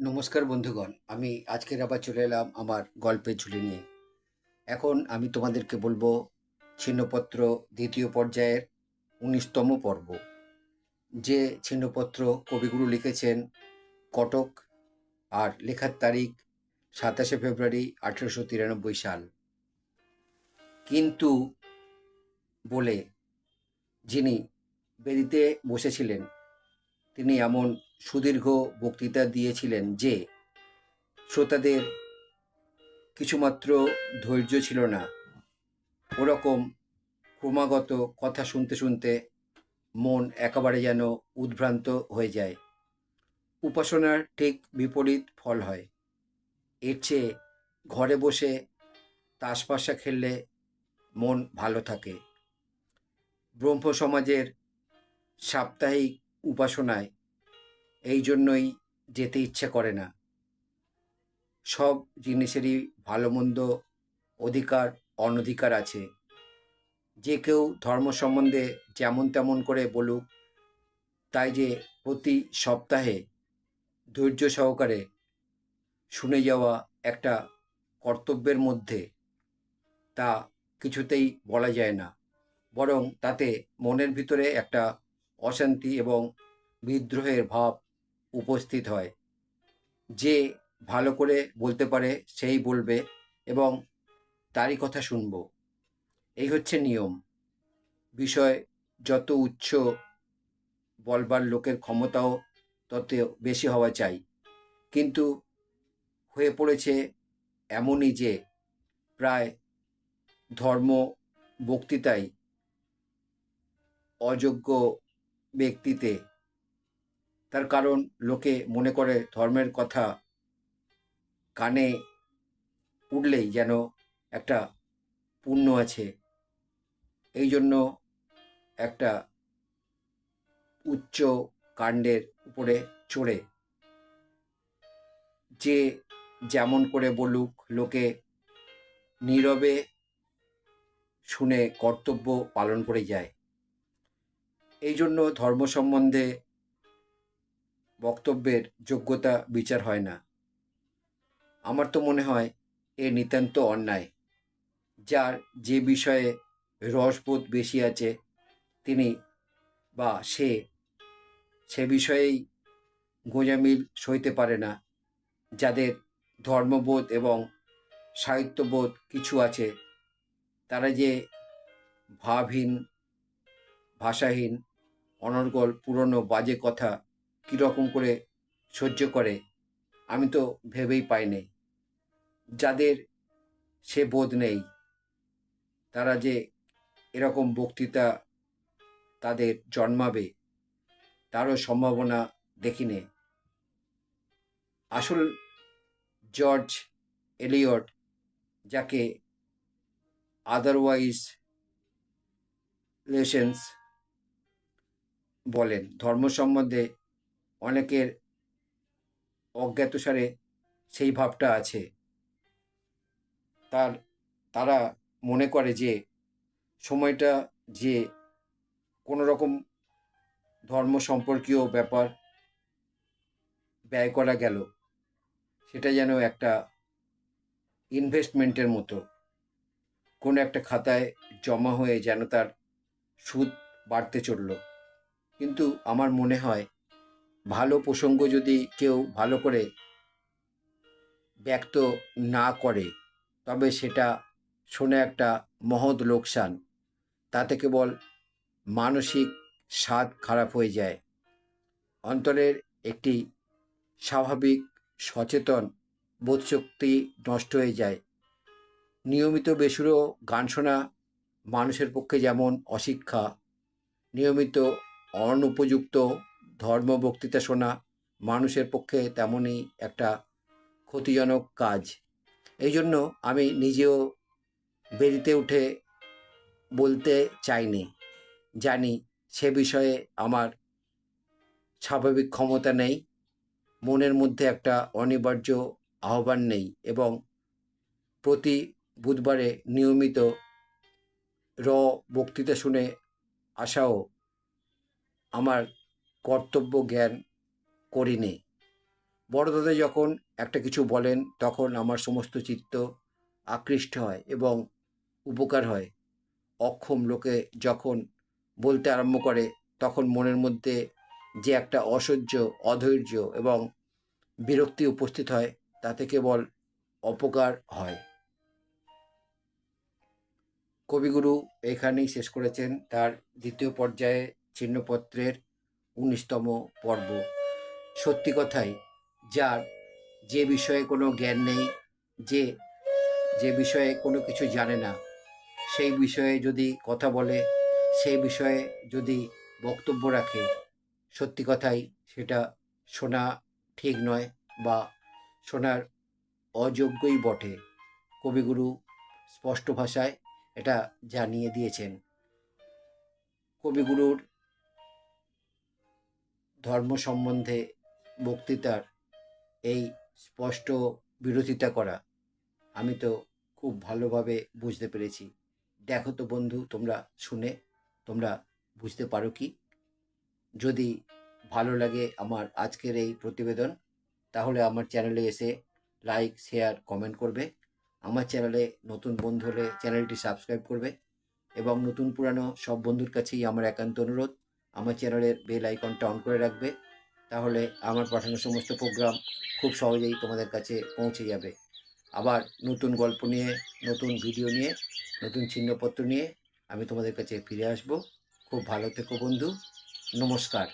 নমস্কার বন্ধুগণ, আমি আজকের আবার চলে এলাম আমার গল্পের ঝুলি নিয়ে। এখন আমি তোমাদেরকে বলব ছিন্নপত্র দ্বিতীয় পর্যায়ের উনিশতম পর্ব, যে ছিন্নপত্র কবিগুরু লিখেছেন কটক আর লেখার তারিখ সাতাশে ফেব্রুয়ারি আঠেরোশো তিরানব্বই সাল। কিন্তু বলে যিনি বেরিতে বসেছিলেন, তিনি এমন সুদীর্ঘ বক্তৃতা দিয়েছিলেন যে, শ্রোতাদের কিছুমাত্র ধৈর্য ছিল না। ওরকম ক্রমাগত কথা শুনতে শুনতে মন একেবারে যেন উদ্ভ্রান্ত হয়ে যায়। উপাসনার ঠিক বিপরীত ফল হয়। এর চেয়ে ঘরে বসে তাসপাশা খেললে মন ভালো থাকে। ব্রহ্ম সমাজের সাপ্তাহিক উপাসনায় এই জন্যই যেতে ইচ্ছে করে না। সব জিনিসেরই ভালো মন্দ অধিকার, অনধিকার আছে। যে কেউ ধর্ম সম্বন্ধে যেমন তেমন করে বলুক, তাই যে প্রতি সপ্তাহে ধৈর্য সহকারে শুনে যাওয়া একটা কর্তব্যের মধ্যে, তা কিছুতেই বলা যায় না। বরং তাতে মনের ভিতরে একটা অশান্তি এবং বিদ্রোহের ভাব উপস্থিত হয়। যে ভালো করে বলতে পারে সেই বলবে এবং তারই কথা শুনব। এই হচ্ছে নিয়ম। বিষয় যত উচ্চ বলবার লোকের ক্ষমতাও তত বেশি হওয়া চাই। কিন্তু হয়ে পড়েছে এমনই যে প্রায় ধর্ম বক্তৃতায় অযোগ্য ব্যক্তিতে তার কারণ লোকে মনে করে ধর্মের কথা কানে উঠলেই যেন একটা পুণ্য আছে। এই জন্য একটা উচ্চ কাণ্ডের উপরে চড়ে। যে যেমন করে বলুক, লোকে নীরবে শুনে কর্তব্য পালন করে যায়। এই জন্য ধর্ম সম্বন্ধে বক্তব্যের যোগ্যতা বিচার হয় না। আমার তো মনে হয় এ নিতান্ত অন্যায়। যার যে বিষয়ে রসবোধ বেশি আছে, তিনি বা সে সে বিষয়েই গোঁজামিল সইতে পারে না। যাদের ধর্মবোধ এবং সাহিত্যবোধ কিছু আছে, তারা যে ভাবহীন, ভাষাহীন, অনর্গল, পুরনো, বাজে কথা কীরকম করে সহ্য করে, আমি তো ভেবেই পাই পাইনি যাদের সে বোধ নেই, তারা যে এরকম বক্তৃতা তাদের জন্মাবে, তারও সম্ভাবনা দেখিনি আসল জর্জ এলিয়ট, যাকে আদারওয়াইজ লেসেন্স বলেন, ধর্ম সম্বন্ধে অনেকের অজ্ঞাতসারে সেই ভাবটা আছে। তার, তারা মনে করে যে সময়টা যে কোনো রকম ধর্ম সম্পর্কীয় ব্যাপার ব্যয় করা গেল, সেটা যেন একটা ইনভেস্টমেন্টের মতো। কোনো একটা খাতায় জমা হয়ে যেন তার সুদ বাড়তে চলল। কিন্তু আমার মনে হয় ভালো প্রসঙ্গ যদি কেউ ভালো করে ব্যক্ত না করে, তবে সেটা শুনে একটা মহৎ লোকসান। তাতে কেবল মানসিক স্বাদ খারাপ হয়ে যায়। অন্তরের একটি স্বাভাবিক সচেতন বোধশক্তি নষ্ট হয়ে যায়। নিয়মিত বেসুরো গান শোনা মানুষের পক্ষে যেমন অশিক্ষা, নিয়মিত অনুপযুক্ত ধর্ম বক্তৃতা শোনা মানুষের পক্ষে তেমনই একটা ক্ষতিজনক কাজ। এই জন্য আমি নিজেও বেরিতে উঠে বলতে চাইনি। জানি সে বিষয়ে আমার স্বাভাবিক ক্ষমতা নেই, মনের মধ্যে একটা অনিবার্য আহ্বান নেই এবং প্রতি বুধবারে নিয়মিত র বক্তৃতা শুনে আসাও আমার কর্তব্য জ্ঞান করিনি। বড় দাদা যখন একটা কিছু বলেন, তখন আমার সমস্ত চিত্ত আকৃষ্ট হয় এবং উপকার হয়। অক্ষম লোকে যখন বলতে আরম্ভ করে, তখন মনের মধ্যে যে একটা অসহ্য, অধৈর্য এবং বিরক্তি উপস্থিত হয়, তাতে কেবল অপকার হয়। কবিগুরু এখানেই শেষ করেছেন। তার দ্বিতীয় পর্যায়ে চিহ্নপত্রের উনিশতম পর্ব। সত্যি কথাই, যার যে বিষয়ে কোনো জ্ঞান নেই, যে যে বিষয়ে কোনো কিছু জানে না, সেই বিষয়ে যদি কথা বলে, সেই বিষয়ে যদি বক্তব্য রাখে, সত্যি কথাই সেটা শোনা ঠিক নয় বা শোনার অযোগ্যই বটে, কবিগুরু স্পষ্ট ভাষায় এটা জানিয়ে দিয়েছেন। কবিগুরুর ধর্ম সম্বন্ধে বক্তৃতার এই স্পষ্ট বিরোধিতা করা আমি তো খুব ভালোভাবে বুঝতে পেরেছি। দেখো তো বন্ধু, তোমরা শুনে তোমরা বুঝতে পারো কি? যদি ভালো লাগে আমার আজকের এই প্রতিবেদন, তাহলে আমার চ্যানেলে এসে লাইক, শেয়ার, কমেন্ট করবে। আমার চ্যানেলে নতুন বন্ধু হলে চ্যানেলটি সাবস্ক্রাইব করবে এবং নতুন পুরানো সব বন্ধুর কাছেই আমার একান্ত অনুরোধ। আমার চ্যানেলের বেল আইকনটা অন করে রাখবে, তাহলে আমার পাঠানো সমস্ত প্রোগ্রাম খুব সহজেই তোমাদের কাছে পৌঁছে যাবে। আবার নতুন গল্প নিয়ে, নতুন ভিডিও নিয়ে, নতুন ছিন্নপত্র নিয়ে আমি তোমাদের কাছে ফিরে আসব। খুব ভালো থেকো বন্ধু, নমস্কার।